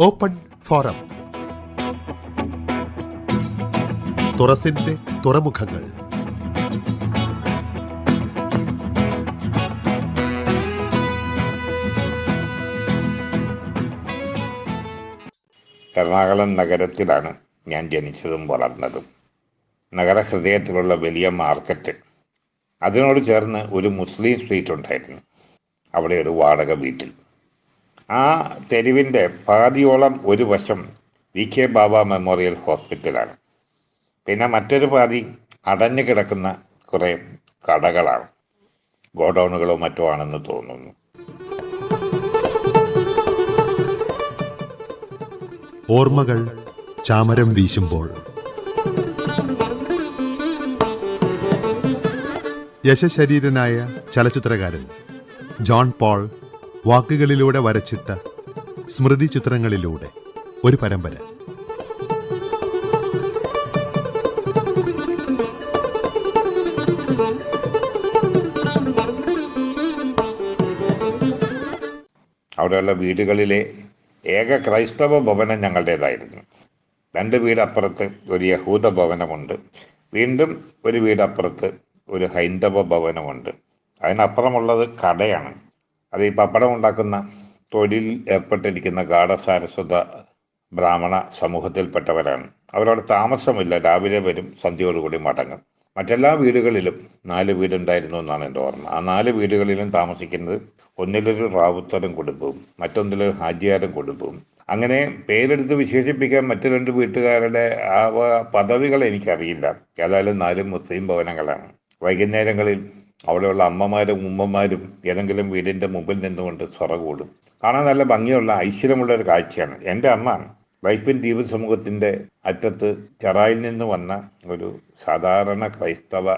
Open forum. തുറസിന്റെ തുറമുഖങ്ങൾ. എറണാകുളം നഗരത്തിലാണ് ഞാൻ ജനിച്ചതും വളർന്നതും. നഗരഹൃദയത്തിലുള്ള വലിയ മാർക്കറ്റ്. അതിനോട് ചേർന്ന് ഒരു മുസ്ലിം സ്ട്രീറ്റ് ഉണ്ടായിരുന്നു. അവിടെ ഒരു വാടക വീട്ടിൽ. ആ തെരുവിന്റെ പാതിയോളം ഒരു വശം വി കെ ബാബ മെമ്മോറിയൽ ഹോസ്പിറ്റലാണ്. പിന്നെ മറ്റൊരു പാതി അടഞ്ഞു കിടക്കുന്ന കുറേ കടകളാണ്. ഗോഡൗണുകളോ മറ്റോ ആണെന്ന് തോന്നുന്നു. ഓർമ്മകൾ ചാമരം വീശുമ്പോൾ. യശശരീരനായ ചലച്ചിത്രകാരൻ ജോൺ പോൾ വാക്കുകളിലൂടെ വരച്ചിട്ട സ്മൃതി ചിത്രങ്ങളിലൂടെ ഒരു പരമ്പര. അവിടെയുള്ള വീടുകളിലെ ഏക ക്രൈസ്തവ ഭവനം ഞങ്ങളുടേതായിരുന്നു. രണ്ട് വീടപ്പുറത്ത് ഒരു യഹൂദ ഭവനമുണ്ട്. വീണ്ടും ഒരു വീടപ്പുറത്ത് ഒരു ഹൈന്ദവ ഭവനമുണ്ട്. അതിനപ്പുറമുള്ളത് കടയാണ്. അത് ഈ പപ്പടം ഉണ്ടാക്കുന്ന തൊഴിൽ ഏർപ്പെട്ടിരിക്കുന്ന ഗാഠസാരസ്വത ബ്രാഹ്മണ സമൂഹത്തിൽപ്പെട്ടവരാണ്. അവരവിടെ താമസമില്ല. രാവിലെ വരും സന്ധ്യയോടുകൂടി മടങ്ങും. മറ്റെല്ലാ വീടുകളിലും നാല് വീടുണ്ടായിരുന്നു എന്നാണ് എന്റെ ഓർമ്മ. ആ നാല് വീടുകളിലും താമസിക്കുന്നത് ഒന്നിലൊരു റാവുത്തരം കുടുംബവും മറ്റൊന്നിലൊരു ഹാജിയാരും കുടുംബവും. അങ്ങനെ പേരെടുത്ത് വിശേഷിപ്പിക്കാൻ മറ്റു രണ്ട് വീട്ടുകാരുടെ ആ പദവികൾ എനിക്കറിയില്ല. ഏതായാലും നാലും മുസ്ലിം ഭവനങ്ങളാണ്. വൈകുന്നേരങ്ങളിൽ അവിടെയുള്ള അമ്മമാരും ഉമ്മമാരും ഏതെങ്കിലും വീടിന്റെ മുമ്പിൽ നിന്നുകൊണ്ട് സ്വറ കൂടും. കാണാൻ നല്ല ഭംഗിയുള്ള ഐശ്വര്യമുള്ള ഒരു കാഴ്ചയാണ്. എന്റെ അമ്മ വൈപ്പിൻ ദ്വീപ് സമൂഹത്തിന്റെ അറ്റത്ത് ചെറായിൽ നിന്ന് വന്ന ഒരു സാധാരണ ക്രൈസ്തവ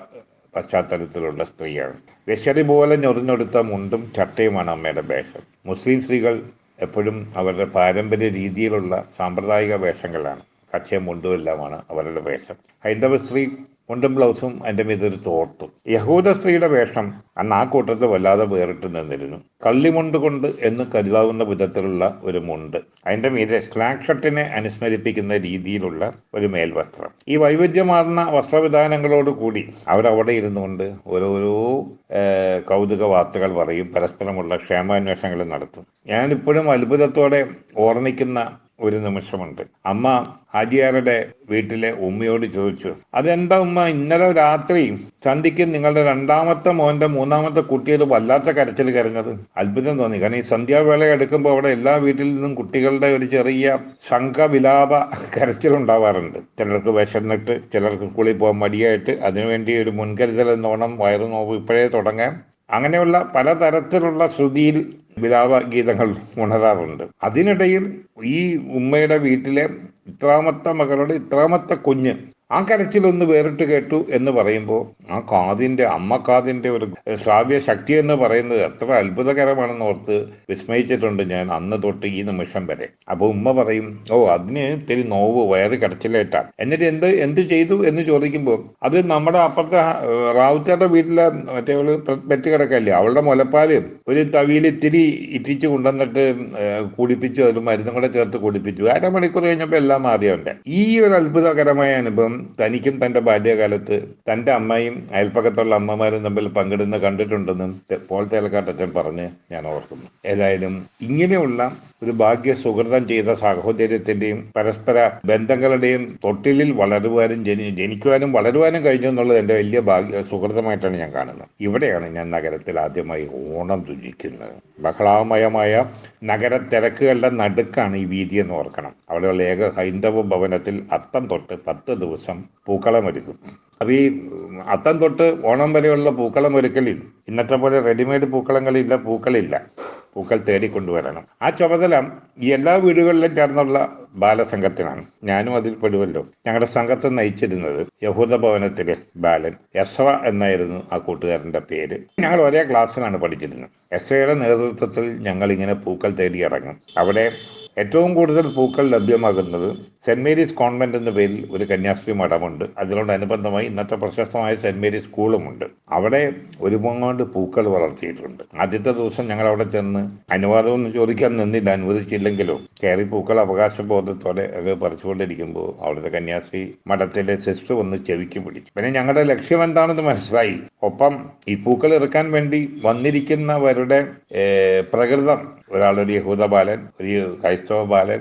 പശ്ചാത്തലത്തിലുള്ള സ്ത്രീയാണ്. ലക്ഷറി പോലെ ഞൊറിഞ്ഞൊടുത്ത മുണ്ടും ചട്ടയുമാണ് അമ്മയുടെ വേഷം. മുസ്ലിം സ്ത്രീകൾ എപ്പോഴും അവരുടെ പാരമ്പര്യ രീതിയിലുള്ള സാമ്പ്രദായിക വേഷങ്ങളാണ്. കച്ചയും മുണ്ടും എല്ലാമാണ് അവരുടെ വേഷം. ഹൈന്ദവ സ്ത്രീ മുണ്ടും ബ്ലൗസും എന്റെ മീതെ ഒരു തോർത്തും. യഹൂദ സ്ത്രീയുടെ വേഷം അന്ന് ആ കൂട്ടത്ത് വല്ലാതെ വേറിട്ട് നിന്നിരുന്നു. കള്ളിമുണ്ട് കൊണ്ട് എന്ന് കരുതാവുന്ന വിധത്തിലുള്ള ഒരു മുണ്ട്. അതിന്റെ മീതെ സ്ലാക്ഷട്ടിനെ അനുസ്മരിപ്പിക്കുന്ന രീതിയിലുള്ള ഒരു മേൽവസ്ത്രം. ഈ വൈവിധ്യമാർന്ന വസ്ത്രവിധാനങ്ങളോട് കൂടി അവരവിടെ ഇരുന്നു കൊണ്ട് ഓരോരോ കൗതുക വാർത്തകൾ പറയും. പരസ്പരമുള്ള ക്ഷേമാന്വേഷണങ്ങൾ നടത്തും. ഞാനിപ്പോഴും അത്ഭുതത്തോടെ ഓർമ്മിക്കുന്ന ഒരു നിമിഷമുണ്ട്. അമ്മ ഹാജിയാരുടെ വീട്ടിലെ ഉമ്മയോട് ചോദിച്ചു അതെന്താ ഉമ്മ ഇന്നലെ രാത്രി ചന്തിക്ക് നിങ്ങളുടെ രണ്ടാമത്തെ മോന്റെ മൂന്നാമത്തെ കുട്ടിയത് വല്ലാത്ത കരച്ചിൽ കരഞ്ഞത്? അത്ഭുതം തോന്നി. കാരണം ഈ സന്ധ്യാവേള എടുക്കുമ്പോൾ അവിടെ എല്ലാ വീട്ടിൽ നിന്നും കുട്ടികളുടെ ഒരു ചെറിയ ശംഖവിലാപ കരച്ചിൽ ഉണ്ടാവാറുണ്ട് ചിലർക്ക് വിശന്നിട്ട് ചിലർക്ക് കുളി പോകാൻ മടിയായിട്ട് അതിനുവേണ്ടി ഒരു മുൻകരുതൽ എന്നോണം വയറു നോവ് ഇപ്പോഴേ തുടങ്ങാം. അങ്ങനെയുള്ള പലതരത്തിലുള്ള ശ്രുതിയിൽ വിലാപ ഗീതങ്ങൾ ഉണരാറുണ്ട്. അതിനിടയിൽ ഈ ഉമ്മയുടെ വീട്ടിലെ ഇത്രാമത്തെ മകളുടെ ഇത്രാമത്തെ കുഞ്ഞ് ആ കരച്ചിലൊന്ന് വേറിട്ട് കേട്ടു എന്ന് പറയുമ്പോൾ ആ കാതിന്റെ അമ്മ കാതിന്റെ ഒരു ശ്രാവ്യ ശക്തി എന്ന് പറയുന്നത് എത്ര അത്ഭുതകരമാണെന്ന് ഓർത്ത് വിസ്മയിച്ചിട്ടുണ്ട് ഞാൻ അന്ന് തൊട്ട് ഈ നിമിഷം വരെ. അപ്പോൾ ഉമ്മ പറയും ഓ അതിന് ഇത്തിരി നോവ് വയറ് കടച്ചിലേറ്റാ എന്നിട്ട് എന്ത് എന്ത് ചെയ്തു എന്ന് ചോദിക്കുമ്പോൾ അത് നമ്മുടെ അപ്പുറത്തെ റാവുത്തയുടെ വീട്ടിലെ മറ്റേ പെറ്റ് കിടക്കല്ലേ അവളുടെ മുലപ്പാൽ ഒരു തവിയിൽ ഇത്തിരി ഇറ്റിച്ച് കൊണ്ടുവന്നിട്ട് കുടിപ്പിച്ചു അതിൽ മരുന്നും കൂടെ ചേർത്ത് കുടിപ്പിച്ചു. അരമണിക്കൂർ കഴിഞ്ഞപ്പോൾ എല്ലാം മാറിയുണ്ട് ഈ ഒരു അത്ഭുതകരമായ അനുഭവം തനിക്കും തന്റെ ബാല്യകാലത്ത് തന്റെ അമ്മയും അയൽപ്പക്കത്തുള്ള അമ്മമാരും തമ്മിൽ പങ്കിടുന്ന കണ്ടിട്ടുണ്ടെന്നും പോൾ തേലക്കാട്ടച്ചൻ പറഞ്ഞ് ഞാൻ ഓർക്കുന്നു. ഏതായാലും ഇങ്ങനെയുള്ള ഒരു ഭാഗ്യ സുഹൃതം ചെയ്ത സാഹോദര്യത്തിന്റെയും പരസ്പര ബന്ധങ്ങളുടെയും തൊട്ടിലിൽ വളരുവാനും ജനി ജനിക്കുവാനും വളരുവാനും കഴിഞ്ഞു എന്നുള്ളത് എന്റെ വലിയ ഭാഗ്യ സുഹൃതമായിട്ടാണ് ഞാൻ കാണുന്നത്. ഇവിടെയാണ് ഞാൻ നഗരത്തിൽ ആദ്യമായി ഓണം രുചിക്കുന്നത് ബഹളാമയമായ നഗര തിരക്കുകളുടെ നടുക്കാണ് ഈ വീതി എന്ന് ഓർക്കണം. അവിടെയുള്ള ഏക ഹൈന്ദവ ഭവനത്തിൽ അത്തം തൊട്ട് പത്ത് ദിവസം പൂക്കളമൊരുക്കും അപ്പോൾ ഈ അത്തം തൊട്ട് ഓണം വരെയുള്ള പൂക്കളം പൂക്കളമൊരുക്കലിൽ ഇന്നത്തെ പോലെ റെഡിമെയ്ഡ് പൂക്കളങ്ങളില്ല പൂക്കളില്ല. പൂക്കൾ തേടിക്കൊണ്ടുവരണം ആ ചുമതല ഈ എല്ലാ വീടുകളിലും ചേർന്നുള്ള ബാലസംഘത്തിനാണ്. ഞാനും അതിൽ പെടുവല്ലോ. ഞങ്ങളുടെ സംഘത്തെ നയിച്ചിരുന്നത് യഹൂദ ഭവനത്തിലെ ബാലൻ എസ്ര എന്നായിരുന്നു ആ കൂട്ടുകാരന്റെ പേര്. ഞങ്ങൾ ഒരേ ക്ലാസ്സിലാണ് പഠിച്ചിരുന്നത്. എസ്രയുടെ നേതൃത്വത്തിൽ ഞങ്ങൾ ഇങ്ങനെ പൂക്കൾ തേടി ഇറങ്ങും. അവിടെ ഏറ്റവും കൂടുതൽ പൂക്കൾ ലഭ്യമാകുന്നത് സെന്റ് മേരീസ് കോൺവെന്റ് എന്ന പേരിൽ ഒരു കന്യാസ്ത്രീ മഠമുണ്ട്. അതിനോടനുബന്ധമായി ഇന്നത്തെ പ്രശസ്തമായ സെന്റ് മേരീസ് സ്കൂളുമുണ്ട്. അവിടെ ഒരുപാട് പൂക്കൾ വളർത്തിയിട്ടുണ്ട്. ആദ്യത്തെ ദിവസം ഞങ്ങൾ അവിടെ ചെന്ന് അനുവാദമൊന്നും ചോദിക്കാൻ നിന്നില്ല അനുവദിച്ചില്ലെങ്കിലും കയറി പൂക്കൾ അവകാശബോധത്തോടെ അത് പറിച്ചുകൊണ്ടിരിക്കുമ്പോൾ അവിടുത്തെ കന്യാസ്ത്രീ മഠത്തിലെ സിസ്റ്റർ ഒന്ന് ചെവിക്ക് പിടിച്ചു. പിന്നെ ഞങ്ങളുടെ ലക്ഷ്യം എന്താണെന്ന് മനസ്സിലായി. ഒപ്പം ഈ പൂക്കൾ ഇറക്കാൻ വേണ്ടി വന്നിരിക്കുന്നവരുടെ പ്രകൃതം ഒരാളൊരു യഹൂദ ബാലൻ ഒരു ക്രൈസ്തവ ബാലൻ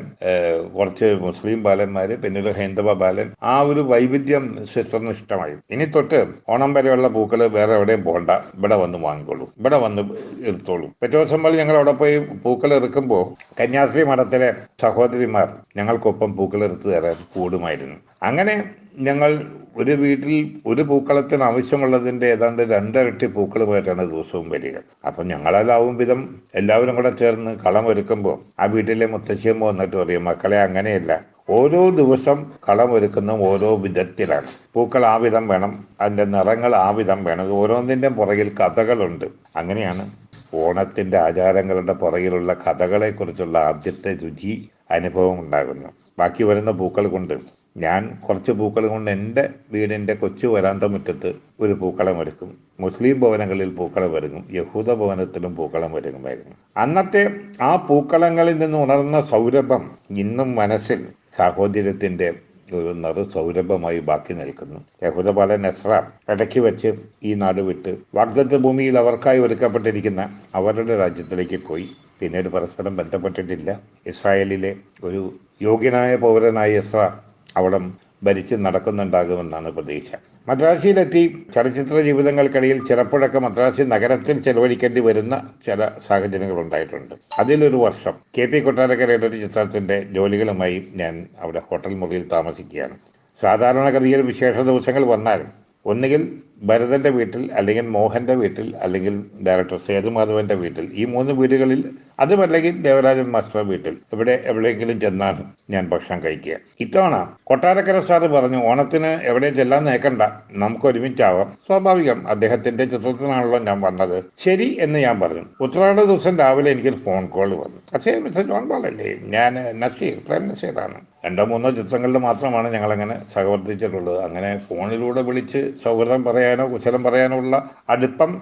കുറച്ച് മുസ്ലിം ബാലന്മാര് പിന്നെ ഒരു ഹൈന്ദവ ബാലൻ. ആ ഒരു വൈവിധ്യം സിസ്റ്ററിന് ഇഷ്ടമായി. ഇനി തൊട്ട് ഓണം വരെയുള്ള പൂക്കൾ വേറെ എവിടെയും പോകണ്ട ഇവിടെ വന്ന് വാങ്ങിക്കോളൂ. ഇവിടെ വന്ന് എടുത്തോളൂ. പിറ്റേ ദിവസം പോലെ ഞങ്ങൾ അവിടെ പോയി പൂക്കൾ ഇറക്കുമ്പോൾ കന്യാസ്ത്രീ മഠത്തിലെ സഹോദരിമാർ ഞങ്ങൾക്കൊപ്പം പൂക്കൾ എടുത്തു തരാൻ കൂടുമായിരുന്നു. അങ്ങനെ ഞങ്ങൾ ഒരു വീട്ടിൽ ഒരു പൂക്കളത്തിന് ആവശ്യമുള്ളതിന്റെ ഏതാണ്ട് രണ്ടിരട്ടി പൂക്കളുമായിട്ടാണ് ദിവസവും വരിക. അപ്പം ഞങ്ങളതാവും വിധം എല്ലാവരും കൂടെ ചേർന്ന് കളം ഒരുക്കുമ്പോൾ ആ വീട്ടിലെ മുത്തശ്ശിയും വന്നിട്ട് പറയും മക്കളെ അങ്ങനെയല്ല. ഓരോ ദിവസം കളം ഒരുക്കുന്ന ഓരോ വിധത്തിലാണ്. പൂക്കൾ ആ വിധം വേണം അതിന്റെ നിറങ്ങൾ ആ വിധം വേണം. ഓരോന്നിന്റെ പുറകിൽ കഥകളുണ്ട്. അങ്ങനെയാണ് ഓണത്തിന്റെ ആചാരങ്ങളുടെ പുറകിലുള്ള കഥകളെക്കുറിച്ചുള്ള ആദ്യത്തെ രുചി അനുഭവം ഉണ്ടാകുന്നു ബാക്കി വരുന്ന പൂക്കൾ കൊണ്ട് ഞാൻ കുറച്ച് പൂക്കൾ കൊണ്ട് എന്റെ വീടിന്റെ കൊച്ചു വരാന്ത മുറ്റത്ത് ഒരു പൂക്കളം ഒരുക്കും. മുസ്ലിം ഭവനങ്ങളിൽ പൂക്കളം ഒരുങ്ങും യഹൂദ ഭവനത്തിലും പൂക്കളം ഒരുങ്ങുമായിരുന്നു അന്നത്തെ ആ പൂക്കളങ്ങളിൽ നിന്ന് ഉണർന്ന സൗരഭം ഇന്നും മനസ്സിൽ സാഹോദര്യത്തിന്റെ ഒരു നറു സൗരഭമായി ബാക്കി നിൽക്കുന്നു. യഹൂദപാലൻ എസ്ര ഇടയ്ക്ക് വെച്ച് ഈ നാട് വിട്ട് വാഗ്ദത്ത ഭൂമിയിൽ അവർക്കായി ഒരുക്കപ്പെട്ടിരിക്കുന്ന അവരുടെ രാജ്യത്തിലേക്ക് പോയി. പിന്നീട് പരസ്പരം ബന്ധപ്പെട്ടിട്ടില്ല. ഇസ്രായേലിലെ ഒരു യോഗ്യനായ പൗരനായ എസ്ര അവിടെ ഭരിച്ച് നടക്കുന്നുണ്ടാകുമെന്നാണ് പ്രതീക്ഷ. മദ്രാസിയിലെത്തി ചലച്ചിത്ര ജീവിതങ്ങൾക്കിടയിൽ ചിലപ്പോഴൊക്കെ മദ്രാസി നഗരത്തിൽ ചെലവഴിക്കേണ്ടി വരുന്ന ചില സാഹചര്യങ്ങൾ ഉണ്ടായിട്ടുണ്ട്. അതിലൊരു വർഷം കെ പി കൊട്ടാരക്കരയുടെ ഒരു ചിത്രത്തിന്റെ ജോലികളുമായി ഞാൻ അവിടെ ഹോട്ടൽ മുറിയിൽ താമസിക്കുകയാണ്. സാധാരണഗതിയിൽ വിശേഷ ദിവസങ്ങൾ വന്നാൽ ഒന്നുകിൽ ഭരതന്റെ വീട്ടിൽ അല്ലെങ്കിൽ മോഹന്റെ വീട്ടിൽ അല്ലെങ്കിൽ ഡയറക്ടർ സേതുമാധവന്റെ വീട്ടിൽ ഈ മൂന്ന് വീടുകളിൽ അതുമല്ലെങ്കിൽ ദേവരാജൻ മാസ്റ്റർ വീട്ടിൽ. ഇവിടെ എവിടെയെങ്കിലും ചെന്നാണ് ഞാൻ ഭക്ഷണം കഴിക്കുക. ഇത്തവണ കൊട്ടാരക്കര സാർ പറഞ്ഞു ഓണത്തിന് എവിടെ ചെല്ലാൻ നേക്കണ്ട നമുക്ക് ഒരുമിച്ചാവാം. സ്വാഭാവികം അദ്ദേഹത്തിന്റെ ചിത്രത്തിനാണല്ലോ ഞാൻ വന്നത്. ശരി എന്ന് ഞാൻ പറഞ്ഞു. ഉത്രാട ദിവസം രാവിലെ എനിക്കൊരു ഫോൺ കോൾ വന്നു. അച്ഛേ മിസ്റ്റർ ജോൺ പോളല്ലേ ഞാൻ നസീർ പ്രേം നസീറാണ് രണ്ടോ മൂന്നോ ചിത്രങ്ങളിൽ മാത്രമാണ് ഞങ്ങളങ്ങനെ സഹവർത്തിച്ചിട്ടുള്ളത്. അങ്ങനെ ഫോണിലൂടെ വിളിച്ച് സൗഹൃദം പറയാനോ കുശലം പറയാനോ ഉള്ള അടുപ്പം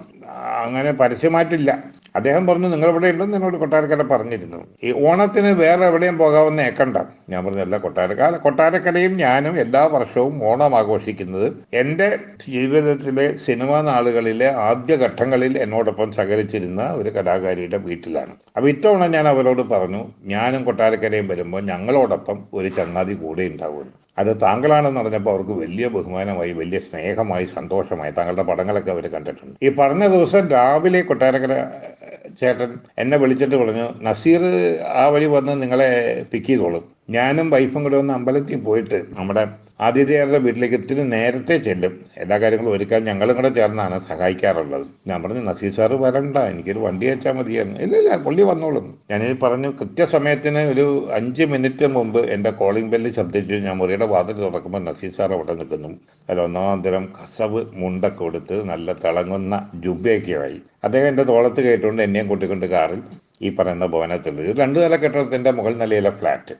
അങ്ങനെ പരസ്യമായിട്ടില്ല. അദ്ദേഹം പറഞ്ഞു നിങ്ങൾ ഇവിടെ ഉണ്ടെന്ന് എന്നോട് കൊട്ടാരക്കര പറഞ്ഞിരുന്നു. ഈ ഓണത്തിന് വേറെ എവിടെയും പോകാമെന്ന് ഏക്കണ്ട ഞാൻ പറഞ്ഞല്ല കൊട്ടാരക്കര കൊട്ടാരക്കരയും ഞാനും എല്ലാ വർഷവും ഓണം ആഘോഷിക്കുന്നത് എന്റെ ജീവിതത്തിലെ സിനിമാ നാളുകളിലെ ആദ്യ ഘട്ടങ്ങളിൽ എന്നോടൊപ്പം സഹകരിച്ചിരുന്ന ഒരു കലാകാരിയുടെ വീട്ടിലാണ്. അപ്പോൾ ഇത്തവണ ഞാൻ അവരോട് പറഞ്ഞു ഞാനും കൊട്ടാരക്കരയും വരുമ്പോൾ ഞങ്ങളോടൊപ്പം ഒരു ചങ്ങാതി കൂടെ ഉണ്ടാവുമെന്ന്. അത് താങ്കളാണെന്ന് പറഞ്ഞപ്പോൾ അവർക്ക് വലിയ ബഹുമാനമായി വലിയ സ്നേഹമായി സന്തോഷമായി താങ്കളുടെ പടങ്ങളൊക്കെ അവർ കണ്ടിട്ടുണ്ട്. ഈ പറഞ്ഞ ദിവസം രാവിലെ കൊട്ടാരക്കര ചേട്ടൻ എന്നെ വിളിച്ചിട്ട് പറഞ്ഞു നസീർ ആ വഴി വന്ന് നിങ്ങളെ പിക്ക് ചെയ്തോളും. ഞാനും വൈഫും കൂടെ ഒന്ന് അമ്പലത്തിൽ പോയിട്ട് നമ്മുടെ ആതിഥേയരുടെ വീട്ടിലേക്ക് ഇത്തിരി നേരത്തെ ചെല്ലും. എല്ലാ കാര്യങ്ങളും ഒരുക്കാൻ ഞങ്ങളും കൂടെ ചേർന്നാണ് സഹായിക്കാറുള്ളത്. ഞാൻ പറഞ്ഞു നസീർ സാറ് വരണ്ട എനിക്കൊരു വണ്ടി വെച്ചാൽ മതിയായിരുന്നു ഇല്ല ഇല്ല പുള്ളി വന്നോളും. ഞാൻ പറഞ്ഞു കൃത്യസമയത്തിന് ഒരു അഞ്ച് മിനിറ്റ് മുമ്പ് എന്റെ കോളിംഗ് ബെല്ല് ശബ്ദിച്ചു ഞാൻ മുറിയുടെ വാതിൽ തുറക്കുമ്പോൾ നസീർ സാർ അവിടെ നിൽക്കുന്നു. അതിൽ ഒന്നാം തരം കസവ് മുണ്ടൊക്കെ കൊടുത്ത് നല്ല തിളങ്ങുന്ന ജുബയൊക്കെയായി അദ്ദേഹം എന്റെ തോളത്ത് കയറ്റുകൊണ്ട് എന്നെയും കൂട്ടിക്കൊണ്ട് കാറിൽ ഈ പറയുന്ന ഭവനത്തിൽ ഇത് രണ്ട് നില കെട്ടിടത്തിന്റെ മുകൾ നിലയിലെ ഫ്ലാറ്റ്.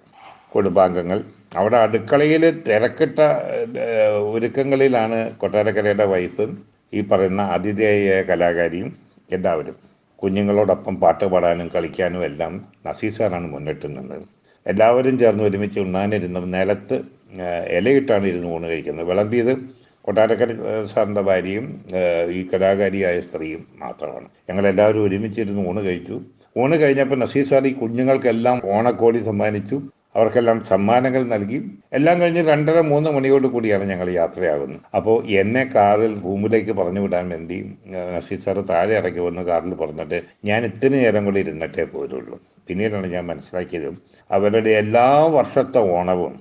കുടുംബാംഗങ്ങൾ അവിടെ അടുക്കളയിൽ തിരക്കിട്ട ഒരുക്കങ്ങളിലാണ് കൊട്ടാരക്കരയുടെ വൈഫും ഈ പറയുന്ന അതിഥേയ കലാകാരിയും എല്ലാവരും. കുഞ്ഞുങ്ങളോടൊപ്പം പാട്ട് പാടാനും കളിക്കാനും എല്ലാം നസീസാറാണ് മുന്നിട്ട് നിന്നത്. എല്ലാവരും ചേർന്ന് ഒരുമിച്ച് ഉണ്ണാനിരുന്ന നിലത്ത് ഇലയിട്ടാണ് ഇരുന്ന് ഊണ് കഴിക്കുന്നത്. വിളമ്പിയത് കൊട്ടാരക്കര സാറിന്റെ ഭാര്യയും ഈ കലാകാരിയായ സ്ത്രീയും മാത്രമാണ്. ഞങ്ങളെല്ലാവരും ഒരുമിച്ചിരുന്ന് ഊണ് കഴിച്ചു. ഊണ് കഴിഞ്ഞപ്പോൾ നസീർ സാർ ഈ കുഞ്ഞുങ്ങൾക്കെല്ലാം ഓണക്കോടി സമ്മാനിച്ചു. അവർക്കെല്ലാം സമ്മാനങ്ങൾ നൽകി എല്ലാം കഴിഞ്ഞ് രണ്ടര മൂന്ന് മണിയോട് കൂടിയാണ് ഞങ്ങൾ യാത്രയാകുന്നത്. അപ്പോൾ എന്നെ കാറിൽ റൂമിലേക്ക് പറഞ്ഞു വിടാൻ വേണ്ടി നസീർ സാറ് താഴെ ഇറക്കി വന്ന് കാറിൽ പറഞ്ഞിട്ട് ഞാൻ ഇത്തിരി നേരം കൂടി ഇരുന്നിട്ടേ പോരുള്ളൂ. പിന്നീടാണ് ഞാൻ മനസ്സിലാക്കിയത് അവരുടെ എല്ലാ വർഷത്തെ ഓണവും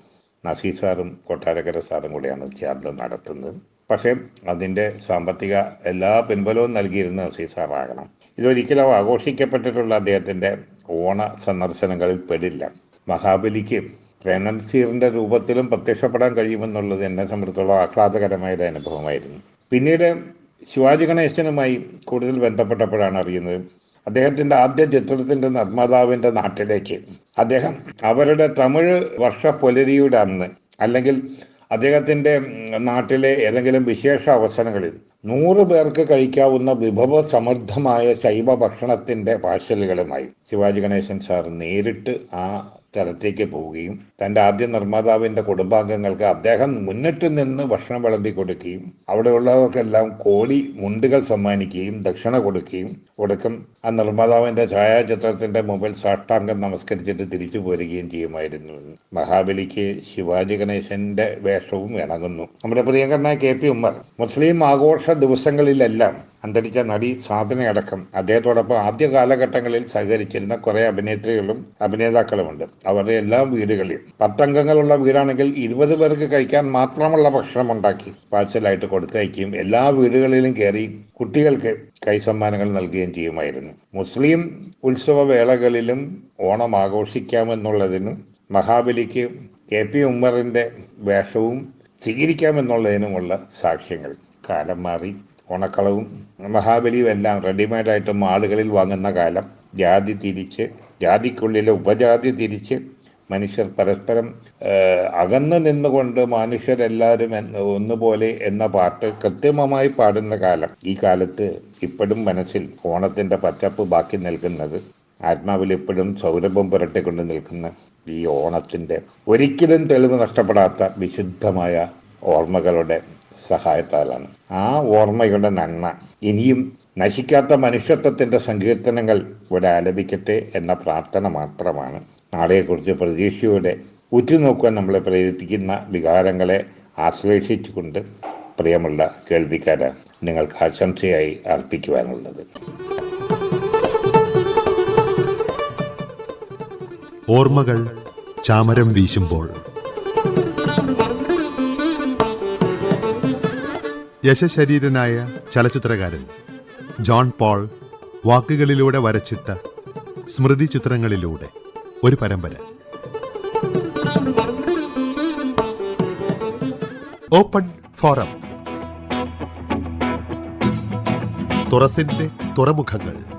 നസീർ സാറും കൊട്ടാരക്കര സാറും കൂടെയാണ് ചേർന്ന് നടത്തുന്നത്. പക്ഷേ അതിന്റെ സാമ്പത്തിക എല്ലാ പിൻബലവും നൽകിയിരുന്ന നസീർ സാറാകണം. ഇതൊരിക്കലും ആഘോഷിക്കപ്പെട്ടിട്ടുള്ള അദ്ദേഹത്തിന്റെ ഓണ സന്ദർശനങ്ങളിൽ പെടില്ല. മഹാബലിക്ക് പ്രേംനസീറിന്റെ രൂപത്തിലും പ്രത്യക്ഷപ്പെടാൻ കഴിയുമെന്നുള്ളത് എന്നെ സംബന്ധിച്ചുള്ള ആഹ്ലാദകരമായ ഒരു അനുഭവമായിരുന്നു. പിന്നീട് ശിവാജി ഗണേശനുമായി കൂടുതൽ ബന്ധപ്പെട്ടപ്പോഴാണ് അറിയുന്നത് അദ്ദേഹത്തിന്റെ ആദ്യ ചിത്രത്തിന്റെ നിർമ്മാതാവിന്റെ നാട്ടിലേക്ക്. അദ്ദേഹം അവരുടെ തമിഴ് വർഷ പുലരിയുടെ അന്ന് അല്ലെങ്കിൽ അദ്ദേഹത്തിന്റെ നാട്ടിലെ ഏതെങ്കിലും വിശേഷ അവസരങ്ങളിൽ നൂറ് പേർക്ക് കഴിക്കാവുന്ന വിഭവ സമൃദ്ധമായ ശൈവ ഭക്ഷണത്തിന്റെ പാഴ്സലുകളുമായി ശിവാജി ഗണേശൻ സാർ നേരിട്ട് ആ സ്ഥലത്തേക്ക് പോവുകയും തന്റെ ആദ്യ നിർമ്മാതാവിന്റെ കുടുംബാംഗങ്ങൾക്ക് അദ്ദേഹം മുന്നിട്ട് നിന്ന് ഭക്ഷണം വിളമ്പി കൊടുക്കുകയും അവിടെയുള്ളവർക്കെല്ലാം കോടി മുണ്ടുകൾ സമ്മാനിക്കുകയും ദക്ഷിണ കൊടുക്കുകയും ഒടുക്കം ആ നിർമ്മാതാവിന്റെ ഛായാചിത്രത്തിന്റെ മുമ്പിൽ സാഷ്ടാംഗം നമസ്കരിച്ചിട്ട് തിരിച്ചു പോരുകയും ചെയ്യുമായിരുന്നു. മഹാബലിക്ക് ശിവാജി ഗണേശന്റെ വേഷവും ഇണങ്ങുന്നു. നമ്മുടെ പ്രിയങ്കരനായ കെ പി ഉമ്മർ മുസ്ലിം ആഘോഷ ദിവസങ്ങളിലെല്ലാം അന്തരിച്ച നടി സാധനയടക്കം അദ്ദേഹത്തോടൊപ്പം ആദ്യ കാലഘട്ടങ്ങളിൽ സഹകരിച്ചിരുന്ന കുറേ അഭിനേത്രികളും അഭിനേതാക്കളുമുണ്ട്. അവരുടെ എല്ലാ വീടുകളിലും. പത്തംഗങ്ങളുള്ള വീടാണെങ്കിൽ ഇരുപത് പേർക്ക് കഴിക്കാൻ മാത്രമുള്ള ഭക്ഷണം ഉണ്ടാക്കി പാഴ്സലായിട്ട് കൊടുത്തയക്കുകയും എല്ലാ വീടുകളിലും കയറി കുട്ടികൾക്ക് കൈസമ്മാനങ്ങൾ നൽകുകയും ചെയ്യുമായിരുന്നു. മുസ്ലിം ഉത്സവ വേളകളിലും ഓണം ആഘോഷിക്കാമെന്നുള്ളതിനും മഹാബലിക്ക് കെ പി ഉമ്മറിന്റെ വേഷവും സ്വീകരിക്കാമെന്നുള്ളതിനുമുള്ള സാക്ഷ്യങ്ങൾ. കാലം മാറി. ഓണക്കളവും മഹാബലിയും എല്ലാം റെഡിമെയ്ഡായിട്ട് മാളുകളിൽ വാങ്ങുന്ന കാലം. ജാതി തിരിച്ച് ജാതിക്കുള്ളിലെ ഉപജാതി തിരിച്ച് മനുഷ്യർ പരസ്പരം അകന്നു നിന്നുകൊണ്ട് മനുഷ്യരെല്ലാവരും ഒന്നുപോലെ എന്ന പാട്ട് കൃത്രിമമായി പാടുന്ന കാലം. ഈ കാലത്ത് ഇപ്പോഴും മനസ്സിൽ ഓണത്തിന്റെ പച്ചപ്പ് ബാക്കി നിൽക്കുന്നത് ആത്മാവിൽ ഇപ്പോഴും സൗരഭം പുരട്ടിക്കൊണ്ട് നിൽക്കുന്ന ഈ ഓണത്തിന്റെ ഒരിക്കലും തെളിവ് നഷ്ടപ്പെടാത്ത വിശുദ്ധമായ ഓർമ്മകളുടെ സഹായത്താലാണ്. ആ ഓർമ്മയുടെ നന്മ ഇനിയും നശിക്കാത്ത മനുഷ്യത്വത്തിന്റെ സങ്കീർത്തനങ്ങൾ ഇവിടെ ആലപിക്കട്ടെ എന്ന പ്രാർത്ഥന മാത്രമാണ്. നാളെക്കുറിച്ച് പ്രതീക്ഷയോടെ ഉറ്റുനോക്കുവാൻ നമ്മളെ പ്രേരിപ്പിക്കുന്ന വികാരങ്ങളെ ആശ്ലേഷിച്ചുകൊണ്ട് പ്രിയമുള്ള കേൾവിക്കാരെ നിങ്ങൾക്ക് ആശംസയായി അർപ്പിക്കുവാനുള്ളത്. ഓർമ്മകൾ ചാമരം വീശുമ്പോൾ യശശരീരനായ ചലച്ചിത്രകാരൻ ജോൺ പോൾ വാക്കുകളിലൂടെ വരച്ചിട്ട സ്മൃതി ചിത്രങ്ങളിലൂടെ ഒരു പരമ്പര. ഓപ്പൺ ഫോറം തുറസിന്റെ തുറമുഖങ്ങൾ.